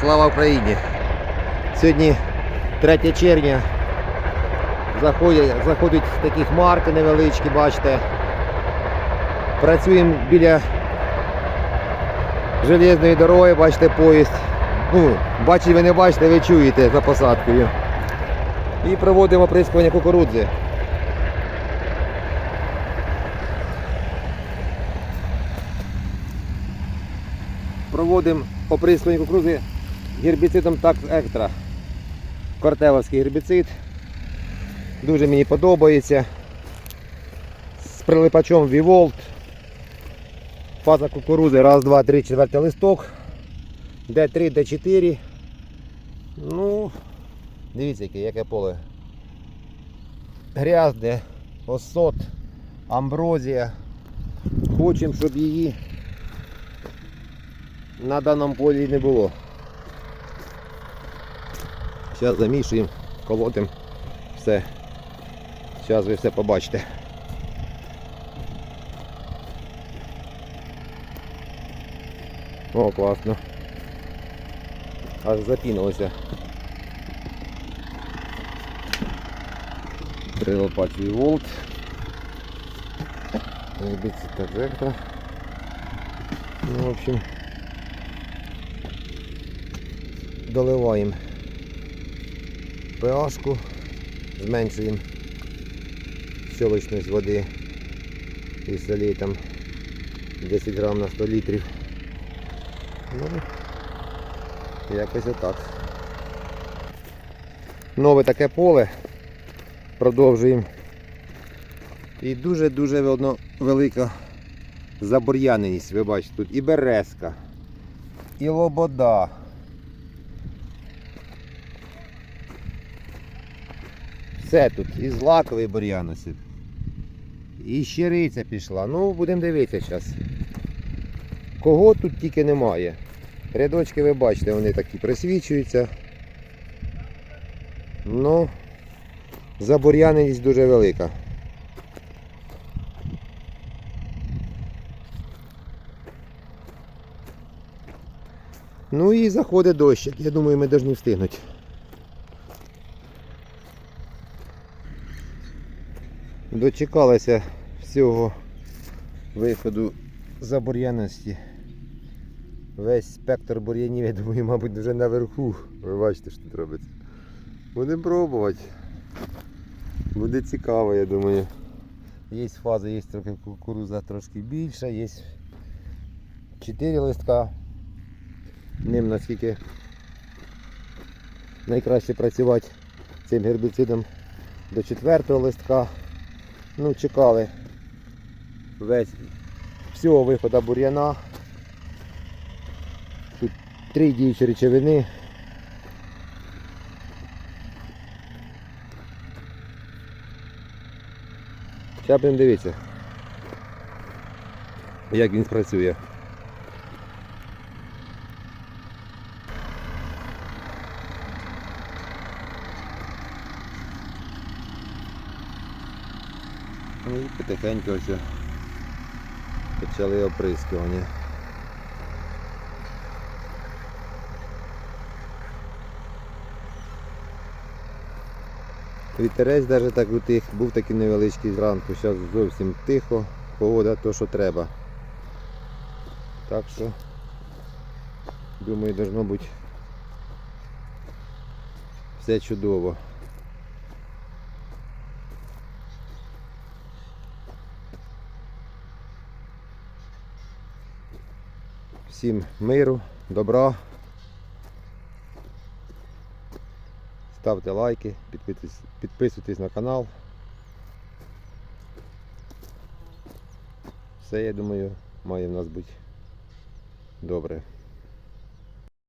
Слава Україні! Сьогодні 3 червня. Заходять, заходять такі хмарки невеличкі, бачите. Працюємо біля железної дороги, бачите, поїзд. Ну, бачите, ви не бачите, ви чуєте за посадкою. І проводимо оприскування кукурудзи. Проводимо оприскування кукурудзи гербіцидом так екстра. Кортевовський гербіцид. Дуже мені подобається. З прилипачом Віволт. Фаза кукурузи. Раз, два, три, четвертий листок. Д3, Д4. Ну, дивіться, яке, яке поле. Грязне, осот, амброзія. Хочемо, щоб її на даному полі не було. Зараз замішуємо, колотимо все. Зараз ви все побачите. О, класно. Аж запінилося. Прилопачий волт. Биться так вектор. Ну, в общем, доливаємо pH-ку, зменшуємо щелочність води і солей там 10 грам на 100 літрів. Ну, якось отак. Нове таке поле. Продовжуємо. І дуже-дуже воно велика забур'яненість. Ви бачите, тут і березка, і лобода. Все тут, і злаковий бур'ян ось. І щириця пішла. Ну, будемо дивитися зараз. Кого тут тільки немає. Рядочки ви бачите, вони такі присвічуються. Ну, забур'яненість дуже велика. Ну і заходить дощик. Я думаю, ми повинні встигнути. Дочекалися всього виходу забур'яності. Весь спектр бур'янів, я думаю, мабуть, вже наверху. Ви бачите, що тут робиться. Будемо пробувати. Буде цікаво, я думаю. Є фази, є трохи кукуруза трошки більша, є 4 листка. Ним наскільки найкраще працювати цим гербіцидом до 4 листка. Ну, чекали весь всього виходу бур'яна. Тут три діючі речовини. Зараз будемо дивитися, як він спрацює. Ну і потихеньку ось почали оприскування. Вітерець навіть так утих, був такий невеличкий зранку, зараз зовсім тихо, погода то, що треба. Так що, думаю, должно бути все чудово. Всім миру, добра. Ставте лайки, підписуйтесь, на канал. Все, я думаю, має в нас бути добре.